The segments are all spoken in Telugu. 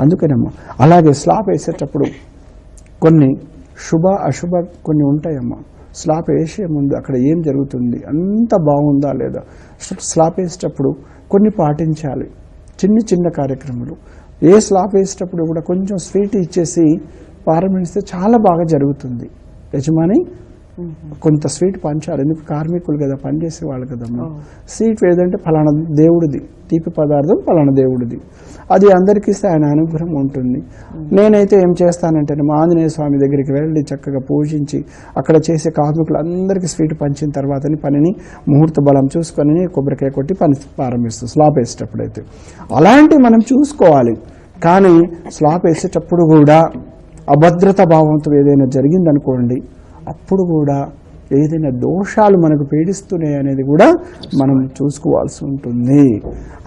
అందుకేనమ్మా. అలాగే స్లాబ్ వేసేటప్పుడు కొన్ని శుభ అశుభ కొన్ని ఉంటాయమ్మా. స్లాబ్ వేసే ముందు అక్కడ ఏం జరుగుతుంది? అంత బాగుందా లేదా? స్లాబ్ వేసేటప్పుడు కొన్ని పాటించాలి. చిన్న చిన్న కార్యక్రమాలు. ఏ స్లాబ్ వేసేటప్పుడు కూడా కొంచెం స్వీట్ ఇచ్చేసి ప్రారంభిస్తే చాలా బాగా జరుగుతుంది. యజమాని కొంత స్వీట్ పంచాలి. ఎందుకు? కార్మికులు కదా పనిచేసే వాళ్ళు కదమ్మా స్వీట్ ఏదంటే ఫలానా దేవుడిది. తీపి పదార్థం ఫలానా దేవుడిది. అది అందరికీ ఇస్తే ఆయన అనుగ్రహం ఉంటుంది. నేనైతే ఏం చేస్తానంటే మా ఆంజనేయ స్వామి దగ్గరికి వెళ్ళి చక్కగా పూజించి అక్కడ చేసే కార్మికులు అందరికీ స్వీట్ పంచిన తర్వాత పనిని ముహూర్త బలం చూసుకొని కొబ్బరికాయ కొట్టి పని ప్రారంభిస్తాం స్లాబ్ వేసేటప్పుడు అయితే అలాంటివి మనం చూసుకోవాలి. కానీ స్లాబ్ వేసేటప్పుడు కూడా అభద్రత భావంతో ఏదైనా జరిగిందనుకోండి అప్పుడు కూడా ఏదైనా దోషాలు మనకు పీడిస్తున్నాయి అనేది కూడా మనం చూసుకోవాల్సి ఉంటుంది.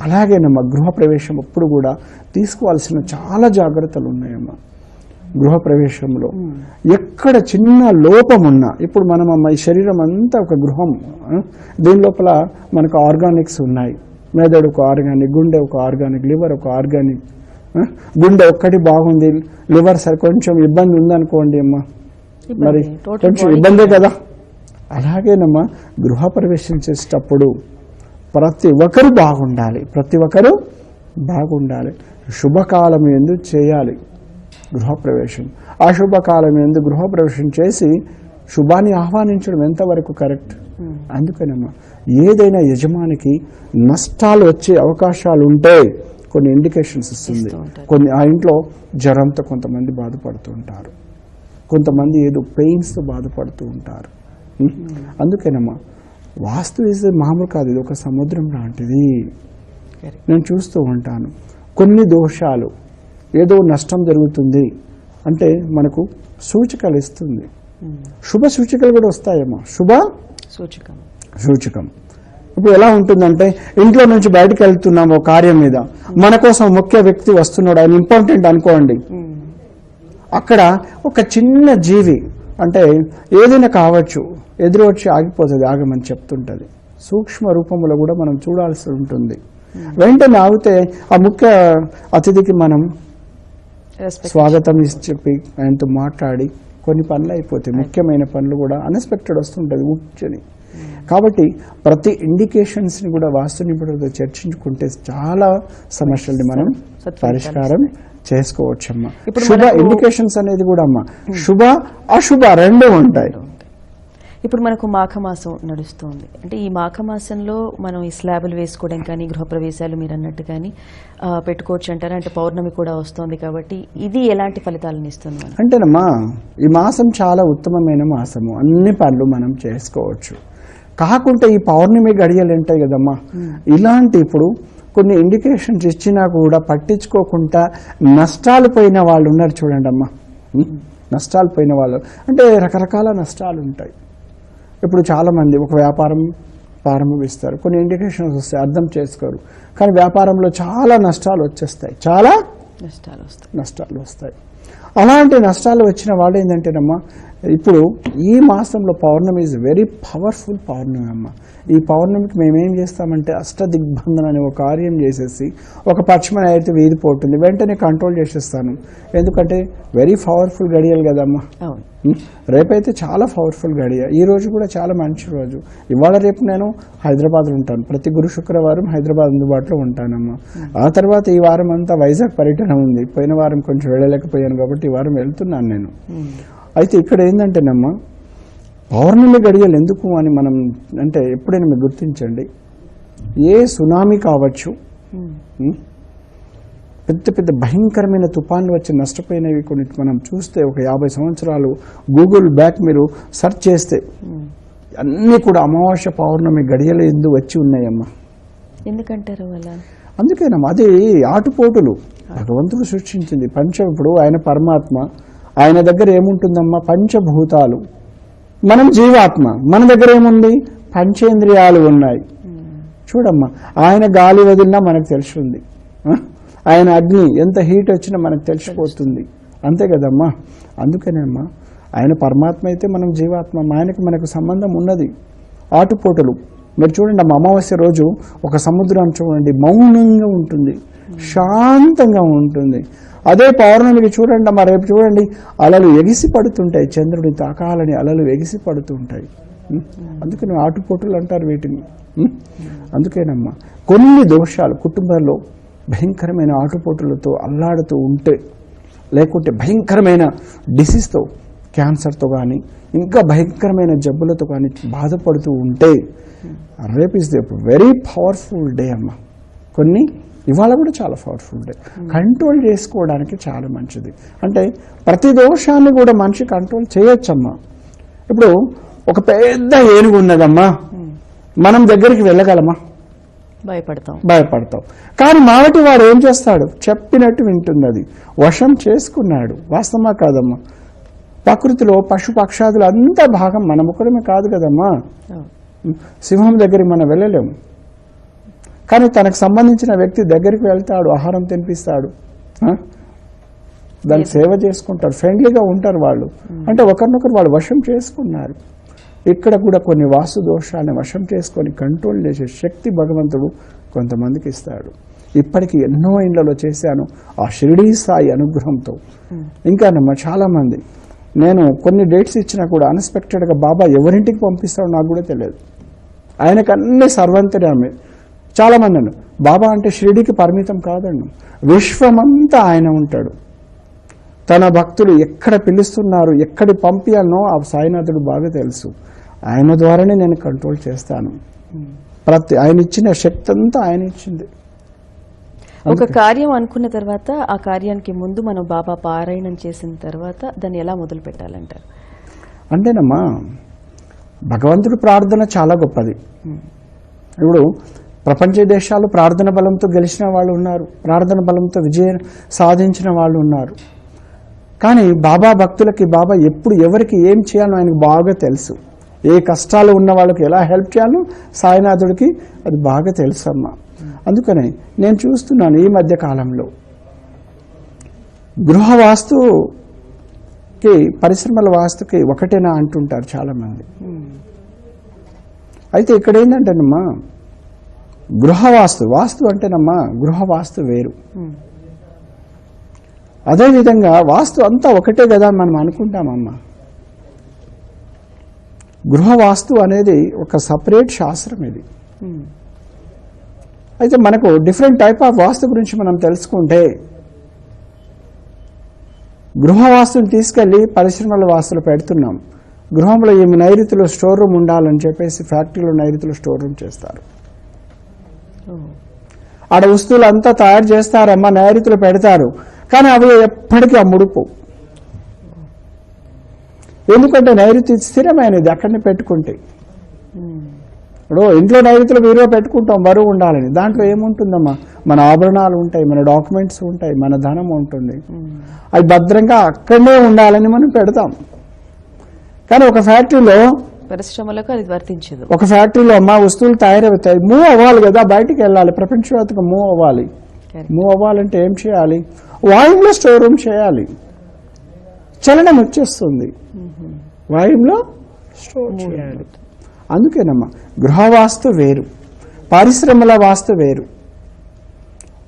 అలాగే నమ్మ గృహప్రవేశం అప్పుడు కూడా తీసుకోవాల్సిన చాలా జాగ్రత్తలు ఉన్నాయమ్మా. గృహప్రవేశంలో ఎక్కడ చిన్న లోపం ఉన్నా ఇప్పుడు మనం అమ్మ ఈ శరీరం అంతా ఒక గృహం దీని లోపల మనకు ఆర్గానిక్స్ ఉన్నాయి. మెదడు ఒక ఆర్గానిక్ గుండె ఒక ఆర్గానిక్ లివర్ ఒక ఆర్గానిక్ గుండె ఒక్కటి బాగుంది లివర్ సరే కొంచెం ఇబ్బంది ఉందనుకోండి అమ్మా. మరి కొంచెం ఇబ్బందే కదా? అలాగేనమ్మా గృహప్రవేశం చేసేటప్పుడు ప్రతి ఒక్కరు బాగుండాలి. ప్రతి ఒక్కరు బాగుండాలి. శుభకాలం ఎందు చేయాలి గృహప్రవేశం. అశుభకాలం ఎందు గృహప్రవేశం చేసి శుభాన్ని ఆహ్వానించడం ఎంతవరకు కరెక్ట్? అందుకనమ్మా ఏదైనా యజమానికి నష్టాలు వచ్చే అవకాశాలు ఉంటే కొన్ని ఇండికేషన్స్ ఇస్తుంది. కొన్ని ఆ ఇంట్లో జ్వరంతో కొంతమంది బాధపడుతూ ఉంటారు. కొంతమంది ఏదో పెయిన్స్తో బాధపడుతూ ఉంటారు? అందుకేనమ్మా వాస్తు వేసే మామూలు కాదు ఇది ఒక సముద్రం లాంటిది. నేను చూస్తూ ఉంటాను. కొన్ని దోషాలు ఏదో నష్టం జరుగుతుంది అంటే మనకు సూచికలు ఇస్తుంది. శుభ సూచికలు కూడా వస్తాయమ్మా. శుభ సూచకం. సూచకం. ఇప్పుడు ఎలా ఉంటుందంటే ఇంట్లో నుంచి బయటకు వెళ్తున్నాము ఒక కార్యం మీద. మన కోసం ముఖ్య వ్యక్తి వస్తున్నాడు ఆయన ఇంపార్టెంట్ అనుకోండి. అక్కడ ఒక చిన్న జీవి అంటే ఏదైనా కావచ్చు ఎదురు వచ్చి ఆగిపోతుంది ఆగమని చెప్తుంటది. సూక్ష్మ రూపంలో కూడా మనం చూడాల్సి ఉంటుంది. వెంటనే ఆగితే ఆ ముఖ్య అతిథికి మనం స్వాగతం ఇచ్చి చెప్పి ఆయనతో మాట్లాడి కొన్ని పనులు అయిపోతాయి. ముఖ్యమైన పనులు కూడా అన్ఎక్స్పెక్టెడ్ వస్తుంటుంది కూర్చొని కాబట్టి ప్రతి ఇండికేషన్స్ని కూడా వాస్తు నిపుణులతో చర్చించుకుంటే చాలా సమస్యల్ని మనం పరిష్కారం చేసుకోవచ్చమ్మా. ఇప్పుడు శుభ ఇండికేషన్స్ అనేది కూడా అమ్మా. శుభ అశుభ రెండు ఉంటాయి. ఇప్పుడు మనకు మాఘమాసం నడుస్తుంది. అంటే ఈ మాఘమాసంలో మనం ఈ స్లాబులు వేసుకోవడం కానీ గృహప్రవేశాలు మీరు అన్నట్టు కానీ పెట్టుకోవచ్చు అంటారా? అంటే పౌర్ణమి కూడా వస్తుంది కాబట్టి ఇది ఎలాంటి ఫలితాలను ఇస్తుంది అంటేనమ్మా ఈ మాసం చాలా ఉత్తమమైన మాసము. అన్ని పనులు మనం చేసుకోవచ్చు. కాకుంటే ఈ పౌర్ణమి గడియలు ఉంటాయి కదమ్మా. ఇలాంటి ఇప్పుడు కొన్ని ఇండికేషన్స్ ఇచ్చినా కూడా పట్టించుకోకుండా నష్టాలు పోయిన వాళ్ళు ఉన్నారు చూడండి అమ్మా? నష్టాలు పోయిన వాళ్ళు. అంటే రకరకాల నష్టాలు ఉంటాయి. ఇప్పుడు చాలా మంది ఒక వ్యాపారం ప్రారంభిస్తారు కొన్ని ఇండికేషన్స్ వస్తాయి అర్థం చేసుకోరు. కానీ వ్యాపారంలో చాలా నష్టాలు వచ్చేస్తాయి. చాలా నష్టాలు వస్తాయి. నష్టాలు వస్తాయి. అలాంటి నష్టాలు వచ్చిన వాడు ఏంటంటేనమ్మా ఇప్పుడు ఈ మాసంలో పౌర్ణమి ఇస్ వెరీ పవర్ఫుల్ పౌర్ణమి అమ్మ. ఈ పౌర్ణమికి మేమేం చేస్తామంటే అష్టదిగ్బంధన అనే ఒక కార్యం చేసేసి ఒక పశ్చిమ అయితే వీధి పోతుంది. వెంటనే కంట్రోల్ చేసేస్తాను. ఎందుకంటే వెరీ పవర్ఫుల్ గడియలు కదమ్మా? రేపైతే చాలా పవర్ఫుల్ గడియ ఈ రోజు కూడా చాలా మంచి రోజు. ఇవాళ రేపు నేను హైదరాబాద్లో ఉంటాను. ప్రతి గురు శుక్రవారం హైదరాబాద్ అందుబాటులో ఉంటానమ్మా. ఆ తర్వాత ఈ వారం అంతా వైజాగ్ పర్యటన ఉంది. పోయిన వారం కొంచెం వెళ్ళలేకపోయాను కాబట్టి ఈ వారం వెళ్తున్నాను నేను. అయితే ఇక్కడ ఏంటంటేనమ్మా పౌర్ణమి గడియలు ఎందుకు అని మనం అంటే ఎప్పుడైనా మీరు గుర్తించండి. ఏ సునామీ కావచ్చు ఉం? పెద్ద పెద్ద భయంకరమైన తుఫాన్లు వచ్చి నష్టపోయినవి కొన్ని మనం చూస్తే ఒక యాభై సంవత్సరాలు గూగుల్ బ్యాక్ మీరు సెర్చ్ చేస్తే అన్నీ కూడా అమావాస్య పౌర్ణమి గడియలు ఎందు వచ్చి ఉన్నాయమ్మా. ఎందుకంటారు అలా అందుకేనమ్మా అది ఆటుపోటులు. భగవంతుడు సృష్టించింది. పంచ ఇప్పుడు ఆయన పరమాత్మ. ఆయన దగ్గర ఏముంటుందమ్మా? పంచభూతాలు. మనం జీవాత్మ. మన దగ్గర ఏముంది? పంచేంద్రియాలు ఉన్నాయి. చూడమ్మా ఆయన గాలి వదిలినా మనకు తెలుస్తుంది. ఆ? ఆయన అగ్ని ఎంత హీట్ వచ్చినా మనకు తెలిసిపోతుంది. అంతే కదమ్మా? అందుకనేమ్మా ఆయన పరమాత్మ అయితే మనం జీవాత్మ. ఆయనకి మనకు సంబంధం ఉన్నది. ఆటుపోటులు. మీరు చూడండి అమ్మ అమావాస్య రోజు ఒక సముద్రాన్ని చూడండి మౌనంగా ఉంటుంది. శాంతంగా ఉంటుంది. అదే పౌర్ణమికి చూడండి అమ్మా రేపు చూడండి. అలలు ఎగిసి పడుతుంటాయి చంద్రుడిని తాకాలని అలలు ఎగిసి పడుతుంటాయి. అందుకని ఆటుపోటులు అంటారు వీటిని. అందుకేనమ్మా కొన్ని దోషాలు కుటుంబంలో భయంకరమైన ఆటుపోటులతో అల్లాడుతూ ఉంటే లేకుంటే భయంకరమైన డిసీజ్తో క్యాన్సర్తో కానీ ఇంకా భయంకరమైన జబ్బులతో కానీ బాధపడుతూ ఉంటే రేపు is the very powerful day అమ్మ. కొన్ని ఇవాళ కూడా చాలా పవర్ఫుల్ డే కంట్రోల్ చేసుకోవడానికి చాలా మంచిది. అంటే ప్రతి దోషాన్ని కూడా మనిషి కంట్రోల్ చేయొచ్చమ్మా. ఇప్పుడు ఒక పెద్ద ఏనుగు ఉన్నదమ్మా. మనం దగ్గరికి వెళ్ళగలమా? భయపడతాం. భయపడతాం. కానీ మావటి వాడు ఏం చేస్తాడు? చెప్పినట్టు వింటుంది అది. వశం చేసుకున్నాడు. వాస్తవమా కాదమ్మా? ప్రకృతిలో పశు పక్షాదులు అంతా భాగం మన ముఖమే కాదు కదమ్మా. సింహం దగ్గరికి మనం వెళ్ళలేము. కానీ తనకు సంబంధించిన వ్యక్తి దగ్గరికి వెళ్తాడు ఆహారం తినిపిస్తాడు. ఆ? దానికి సేవ చేసుకుంటారు ఫ్రెండ్లీగా ఉంటారు వాళ్ళు. అంటే ఒకరినొకరు వాళ్ళు వశం చేసుకున్నారు. ఇక్కడ కూడా కొన్ని వాస్తు దోషాలను వశం చేసుకొని కంట్రోల్ చేసే శక్తి భగవంతుడు కొంతమందికి ఇస్తాడు. ఇప్పటికి ఎన్నో ఇండ్లలో చేశాను ఆ షిరిడీ సాయి అనుగ్రహంతో. ఇంకా నమ్మ చాలా మంది నేను కొన్ని డేట్స్ ఇచ్చినా కూడా అన్ఎక్స్పెక్టెడ్గా బాబా ఎవరింటికి పంపిస్తాడో నాకు కూడా తెలియదు. ఆయనకు అన్ని సర్వంతర్యామే చాలా మంది అన్నారు బాబా అంటే షిరిడికి పరిమితం కాదండి. విశ్వమంతా ఆయన ఉంటాడు. తన భక్తులు ఎక్కడ పిలుస్తున్నారు ఎక్కడి పంపించాలనో ఆ సాయినాథుడు బాగా తెలుసు. ఆయన ద్వారానే నేను కంట్రోల్ చేస్తాను. ప్రతి ఆయన ఇచ్చిన శక్తి అంతా ఆయన ఇచ్చింది. ఒక కార్యం అనుకున్న తర్వాత ఆ కార్యానికి ముందు మనం బాబా పారాయణం చేసిన తర్వాత దాన్ని ఎలా మొదలు పెట్టాలంటారు? అంటేనమ్మా భగవంతుడి ప్రార్థన చాలా గొప్పది. ఇప్పుడు ప్రపంచ దేశాలు ప్రార్థన బలంతో గెలిచిన వాళ్ళు ఉన్నారు. ప్రార్థన బలంతో విజయం సాధించిన వాళ్ళు ఉన్నారు. కానీ బాబా భక్తులకి బాబా ఎప్పుడు ఎవరికి ఏం చేయాలో ఆయనకు బాగా తెలుసు. ఏ కష్టాలు ఉన్న వాళ్ళకి ఎలా హెల్ప్ చేయాలో సాయినాథుడికి అది బాగా తెలుసు అమ్మ అందుకని నేను చూస్తున్నాను ఈ మధ్య కాలంలో. గృహ వాస్తుకి పరిశ్రమల వాస్తుకి ఒకటేనా అంటుంటారు చాలా మంది అయితే ఇక్కడ ఏంటంటేనమ్మా గృహవాస్తు వాస్తు అంటేనమ్మా గృహవాస్తు వేరు. అదేవిధంగా వాస్తు అంతా ఒకటే కదా అని మనం అనుకుంటామమ్మా. గృహవాస్తు అనేది ఒక సపరేట్ శాస్త్రం ఇది. అయితే మనకు డిఫరెంట్ టైప్ ఆఫ్ వాస్తు గురించి మనం తెలుసుకుంటే గృహవాస్తుని తీసుకెళ్ళి పరిశ్రమల వాస్తులు పెడుతున్నాం. గృహంలో ఈ నైరుతిలో స్టోర్ రూమ్ ఉండాలని చెప్పేసి ఫ్యాక్టరీలో నైరుతిలో స్టోర్ రూమ్ చేస్తారు. ఆడ వస్తువులు అంతా తయారు చేస్తారమ్మా నైరుతిలో పెడతారు. కానీ అవి ఎప్పటికీ అమ్ముడుపు ఎందుకంటే నైరుతి స్థిరమైనది అక్కడనే పెట్టుకుంటే. ఇప్పుడు ఇంట్లో నైరుతులు వీరుగా పెట్టుకుంటాం బరువు ఉండాలని. దాంట్లో ఏముంటుందమ్మా? మన ఆభరణాలు ఉంటాయి మన డాక్యుమెంట్స్ ఉంటాయి మన ధనం ఉంటుంది. అవి భద్రంగా అక్కడనే ఉండాలని మనం పెడతాం. కానీ ఒక ఫ్యాక్టరీలో పరిశ్రమలకు అది వర్తించదు. ఒక ఫ్యాక్టరీలో అమ్మా వస్తువులు తయారవుతాయి. మూవ్ అవ్వాలి కదా బయటికి వెళ్ళాలి. ప్రపంచవ్యాప్తంగా మూవ్ అవ్వాలి. మూవ్ అవ్వాలంటే ఏం చేయాలి? వాయువులో స్టోర్ రూమ్ చేయాలి. చలనం వచ్చేస్తుంది. వాయువులో స్టోర్ చేయాలి. అందుకేనమ్మా గృహవాస్తు వేరు. పరిశ్రమల వాస్తు వేరు.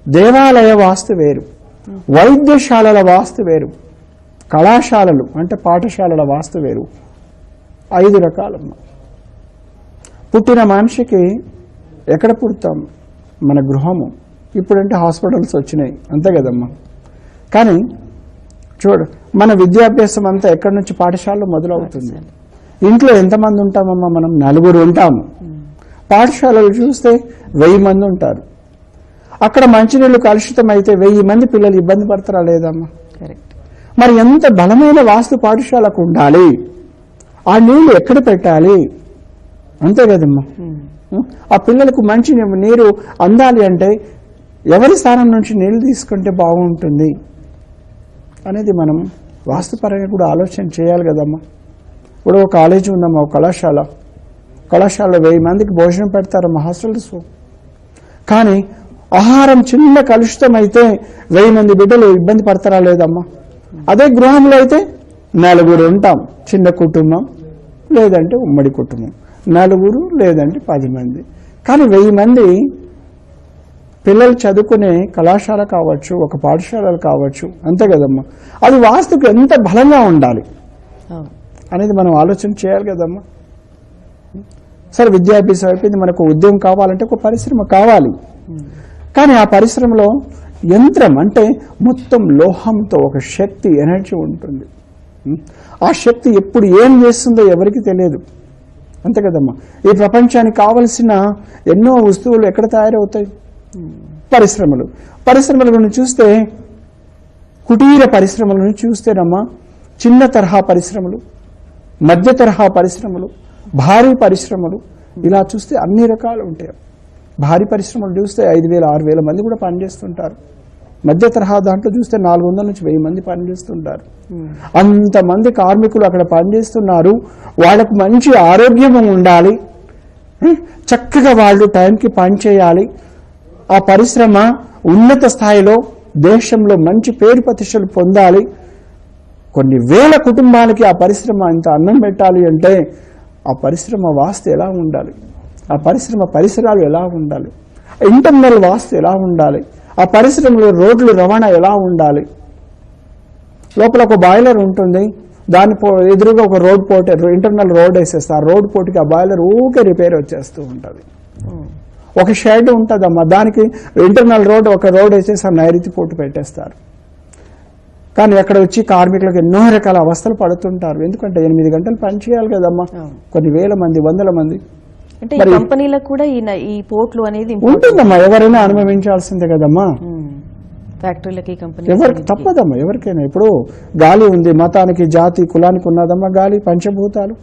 దేవాలయ వాస్తు వేరు. వైద్యశాలల వాస్తు వేరు. కళాశాలలు అంటే పాఠశాలల వాస్తు వేరు. ఐదు రకాలమ్మా పుట్టిన మనిషికి ఎక్కడ పుడతాం? మన గృహము. ఇప్పుడంటే హాస్పిటల్స్ వచ్చినాయి. అంతే కదమ్మా. కానీ చూడు మన విద్యాభ్యాసం అంతా ఎక్కడి నుంచి పాఠశాలలో మొదలవుతుంది? ఇంట్లో ఎంతమంది ఉంటామమ్మా మనం? నలుగురు ఉంటాము. పాఠశాలలు చూస్తే వెయ్యి మంది ఉంటారు. అక్కడ మంచినీళ్ళు కలుషితం అయితే వెయ్యి మంది పిల్లలు ఇబ్బంది పడతారా లేదమ్మా? మరి ఎంత బలమైన వాస్తు పాఠశాలకు ఉండాలి? ఆ నీళ్ళు ఎక్కడ పెట్టాలి? అంతే కదమ్మా. ఆ పిల్లలకు మంచి నీరు అందాలి అంటే ఎవరి స్థానం నుంచి నీళ్ళు తీసుకుంటే బాగుంటుంది? అనేది మనం వాస్తుపరంగా కూడా ఆలోచన చేయాలి కదమ్మా. ఇప్పుడు ఒక కాలేజీ ఉందమ్మా ఒక కళాశాల. కళాశాలలో వెయ్యి మందికి భోజనం పెడతారమ్మా హాస్టల్స్ కానీ ఆహారం చిన్న కలుషితం అయితే వెయ్యి మంది బిడ్డలు ఇబ్బంది పడతారా లేదమ్మా? అదే గృహంలో అయితే నలుగురు ఉంటాం. చిన్న కుటుంబం లేదంటే ఉమ్మడి కుటుంబం. నలుగురు లేదంటే పది మంది. కానీ వెయ్యి మంది పిల్లలు చదువుకునే కళాశాల కావచ్చు ఒక పాఠశాలలు కావచ్చు అంతే కదమ్మా. అది వాస్తుకు ఎంత బలంగా ఉండాలి అనేది మనం ఆలోచన చేయాలి కదమ్మా. సరే విద్యాభ్యాసం అయిపోయింది మనకు ఉద్యోగం కావాలంటే ఒక పరిశ్రమ కావాలి. కానీ ఆ పరిశ్రమలో యంత్రం అంటే మొత్తం లోహంతో ఒక శక్తి ఎనర్జీ ఉంటుంది? ఆ శక్తి ఎప్పుడు ఏం చేస్తుందో ఎవరికి తెలియదు. అంతే కదమ్మా. ఈ ప్రపంచానికి కావలసిన ఎన్నో వస్తువులు ఎక్కడ తయారవుతాయి? పరిశ్రమలు. పరిశ్రమల గురించి చూస్తే కుటీర పరిశ్రమలను చూస్తేనమ్మా చిన్న తరహా పరిశ్రమలు మధ్య తరహా పరిశ్రమలు భారీ పరిశ్రమలు ఇలా చూస్తే అన్ని రకాలు ఉంటాయి. భారీ పరిశ్రమలు చూస్తే ఐదు వేల ఆరు వేల మంది కూడా పనిచేస్తుంటారు. మధ్య తరహా దాంట్లో చూస్తే నాలుగు వందల నుంచి వెయ్యి మంది పనిచేస్తుంటారు. అంతమంది కార్మికులు అక్కడ పనిచేస్తున్నారు. వాళ్ళకు మంచి ఆరోగ్యం ఉండాలి. చక్కగా వాళ్ళు టైంకి పని చేయాలి. ఆ పరిశ్రమ ఉన్నత స్థాయిలో దేశంలో మంచి పేరు ప్రతిష్టలు పొందాలి. కొన్ని వేల కుటుంబాలకి ఆ పరిశ్రమ ఇంత అన్నం పెట్టాలి అంటే ఆ పరిశ్రమ వాస్తు ఎలా ఉండాలి? ఆ పరిశ్రమ పరిసరాలు ఎలా ఉండాలి? ఇంటర్నల్ వాస్తు ఎలా ఉండాలి? ఆ పరిశ్రమలో రోడ్లు రవాణా ఎలా ఉండాలి? లోపల ఒక బాయిలర్ ఉంటుంది. దాని పో ఎదురుగా ఒక రోడ్ పోటీ ఇంటర్నల్ రోడ్ వేసేస్తారు. ఆ రోడ్ పోటీకి ఆ బాయిలర్ ఊకే రిపేర్ వచ్చేస్తూ ఉంటుంది. ఒక షెడ్ ఉంటుందమ్మా. దానికి ఇంటర్నల్ రోడ్ ఒక రోడ్ వేసేసి ఆ నైరుతి పోటు పెట్టేస్తారు. కానీ అక్కడ వచ్చి కార్మికులకు ఎన్నో రకాల అవస్థలు పడుతుంటారు. ఎందుకంటే ఎనిమిది గంటలు పని చేయాలి కదమ్మా. కొన్ని వేల మంది వందల మంది అంటే ఈ కంపెనీలకు కూడా ఈ పోర్ట్లు అనేది. ఉంటుందమ్మా ఎవరైనా అనుభవించాల్సిందే కదమ్మా. ఫ్యాక్టరీలకి కంపెనీ ఎవరికి తప్పదమ్మా ఎవరికైనా. ఇప్పుడు గాలి ఉంది మతానికి జాతి కులానికి ఉన్నదమ్మా గాలి పంచభూతాలు.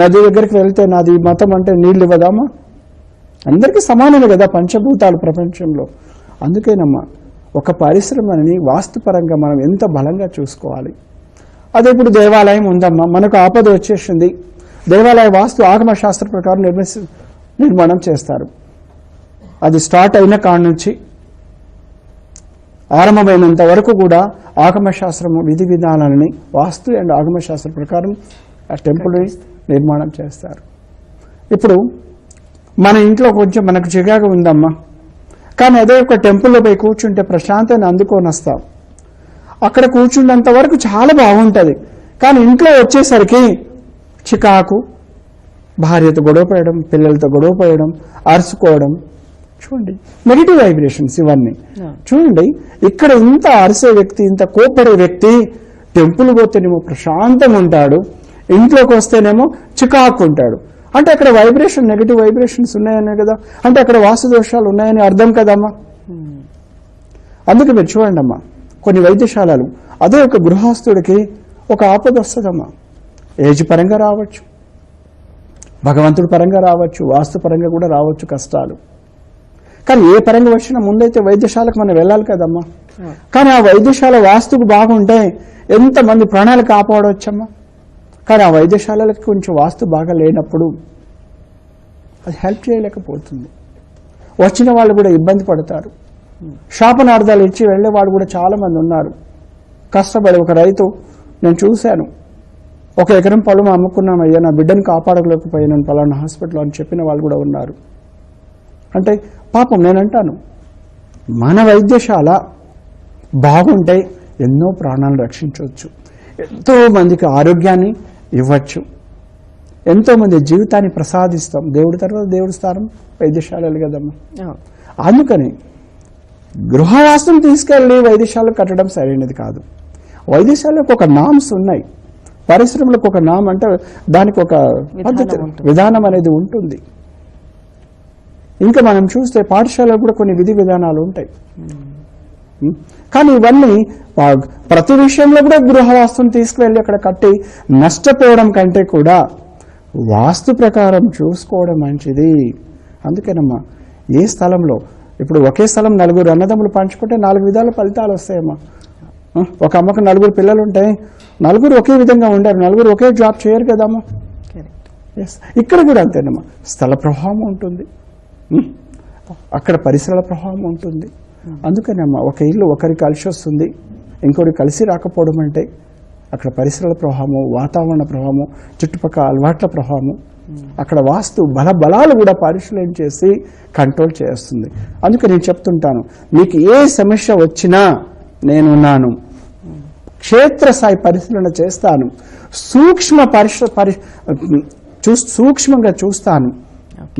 నది దగ్గరికి వెళ్తే నాది మతం అంటే నీళ్ళు ఇవ్వదమ్మా. అందరికీ సమానమే కదా పంచభూతాలు ప్రపంచంలో. అందుకేనమ్మా ఒక పరిశ్రమని వాస్తుపరంగా మనం ఎంత బలంగా చూసుకోవాలి. అదే ఇప్పుడు దేవాలయం ఉందమ్మా మనకు ఆపద వచ్చేసింది. దేవాలయ వాస్తు ఆగమ శాస్త్ర ప్రకారం నిర్మిసి నిర్మాణం చేస్తారు. అది స్టార్ట్ అయిన కాడ నుంచి ఆరంభమైనంత వరకు కూడా ఆగమశాస్త్రము విధి విధానాలని వాస్తు అండ్ ఆగమశాస్త్ర ప్రకారం ఆ టెంపుల్ నిర్మాణం చేస్తారు. ఇప్పుడు మన ఇంట్లో కొంచెం మనకు చికాకు ఉందమ్మా. కానీ అదే ఒక టెంపుల్లో పోయి కూర్చుంటే ప్రశాంతాన్ని అందుకొని వస్తాం. అక్కడ కూర్చున్నంత వరకు చాలా బాగుంటుంది. కానీ ఇంట్లో వచ్చేసరికి చికాకు భార్యతో గొడవ పడడం పిల్లలతో గొడవ పడడం అరుచుకోవడం. చూడండి నెగిటివ్ వైబ్రేషన్స్ ఇవన్నీ. చూడండి ఇక్కడ ఇంత అరిసే వ్యక్తి ఇంత కోపడే వ్యక్తి టెంపుల్ పోతేనేమో ప్రశాంతంగా ఉంటాడు ఇంట్లోకి వస్తేనేమో చికాకు ఉంటాడు. అంటే అక్కడ వైబ్రేషన్ నెగిటివ్ వైబ్రేషన్స్ ఉన్నాయనే కదా? అంటే అక్కడ వాస్తు దోషాలు ఉన్నాయని అర్థం కదమ్మా? అందుకే మీరు చూడండి అమ్మా కొన్ని వైద్యశాలలు అదే ఒక గృహస్థుడికి ఒక ఆపద వస్తుందమ్మా. ఏజ్ పరంగా రావచ్చు. భగవంతుడి పరంగా రావచ్చు. వాస్తు పరంగా కూడా రావచ్చు కష్టాలు. కానీ ఏ పరంగా వచ్చినా ముందైతే వైద్యశాలకు మనం వెళ్ళాలి కదమ్మా. కానీ ఆ వైద్యశాల వాస్తుకు బాగుంటే ఎంతమంది ప్రాణాలు కాపాడవచ్చమ్మా. కానీ ఆ వైద్యశాలలకు కొంచెం వాస్తు బాగా లేనప్పుడు అది హెల్ప్ చేయలేకపోతుంది. వచ్చిన వాళ్ళు కూడా ఇబ్బంది పడతారు. శాపనార్థాలు ఇచ్చి వెళ్ళే వాళ్ళు కూడా చాలా మంది ఉన్నారు. కష్టపడి ఒక రైతు నేను చూశాను. ఒక ఎకరం పొలం అమ్ముకున్నాం అయ్యా నా బిడ్డను కాపాడలేకపోయాను పలానా హాస్పిటల్ అని చెప్పిన వాళ్ళు కూడా ఉన్నారు. అంటే పాపం నేను అంటాను మన వైద్యశాల బాగుంటే ఎన్నో ప్రాణాలు రక్షించవచ్చు ఎంతో మందికి ఆరోగ్యాన్ని ఇవ్వచ్చు ఎంతో మంది జీవితాన్ని ప్రసాదిస్తాం. దేవుడి తర్వాత దేవుడి స్థానం వైద్యశాలలు కదమ్మా. అందుకని గృహవాసం తీసుకెళ్ళి వైద్యశాల కట్టడం సరైనది కాదు. వైద్యశాలకు ఒక నామ్స్ ఉన్నాయి. పరిశ్రమలకు ఒక నామ్ అంటే దానికి ఒక పద్ధతి. విధానం అనేది ఉంటుంది. ఇంకా మనం చూస్తే పాఠశాలలో కూడా కొన్ని విధి విధానాలు ఉంటాయి. ఉం? కానీ ఇవన్నీ ప్రతి విషయంలో కూడా గృహవాస్తుని తీసుకువెళ్ళి అక్కడ కట్టి నష్టపోవడం కంటే కూడా వాస్తు ప్రకారం చూసుకోవడం మంచిది. అందుకేనమ్మా ఏ స్థలంలో ఇప్పుడు ఒకే స్థలం నలుగురు అన్నదమ్ములు పంచుకుంటే నాలుగు విధాల ఫలితాలు వస్తాయమ్మా. ఆ, ఒక అమ్మకు నలుగురు పిల్లలు ఉంటే నలుగురు ఒకే విధంగా ఉండారు. నలుగురు ఒకే జాబ్ చేయరు కదమ్మా. ఎస్ ఇక్కడ కూడా అంతేనమ్మా. స్థల ప్రభావం ఉంటుంది? అక్కడ పరిసరాల ప్రభావం ఉంటుంది. అందుకనమ్మా ఒక ఇల్లు ఒకరికి కలిసి వస్తుంది. ఇంకొకరికి కలిసి రాకపోవడం అంటే అక్కడ పరిసరాల ప్రభావము వాతావరణ ప్రభావము చుట్టుపక్కల అలవాట్ల ప్రభావము అక్కడ వాస్తు బల బలాలు కూడా పరిశీలన చేసి కంట్రోల్ చేస్తుంది. అందుకే నేను చెప్తుంటాను మీకు ఏ సమస్య వచ్చినా నేనున్నాను. క్షేత్రస్థాయి పరిశీలన చేస్తాను. సూక్ష్మ పరిశ పరి చూ సూక్ష్మంగా చూస్తాను.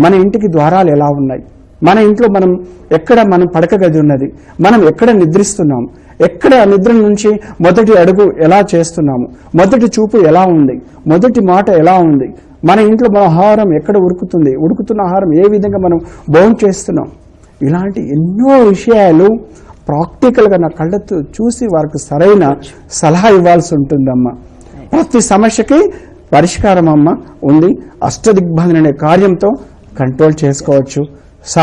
మన ఇంటికి ద్వారాలు ఎలా ఉన్నాయి? మన ఇంట్లో మనం ఎక్కడ మనం పడక గది ఉన్నది? మనం ఎక్కడ నిద్రిస్తున్నాం? ఎక్కడ నిద్ర నుంచి మొదటి అడుగు ఎలా చేస్తున్నాము? మొదటి చూపు ఎలా ఉంది? మొదటి మాట ఎలా ఉంది? మన ఇంట్లో మన ఆహారం ఎక్కడ ఉడుకుతుంది ఉడుకుతున్న ఆహారం ఏ విధంగా మనం బౌన్ చేస్తున్నాం? ఇలాంటి ఎన్నో విషయాలు ప్రాక్టికల్గా నా కళ్ళతో చూసి వారికి సరైన సలహా ఇవ్వాల్సి ఉంటుందమ్మా. ప్రతి సమస్యకి పరిష్కారం అమ్మ. ఉంది అష్టదిగ్బంధన అనే కార్యంతో కంట్రోల్ చేసుకోవచ్చు.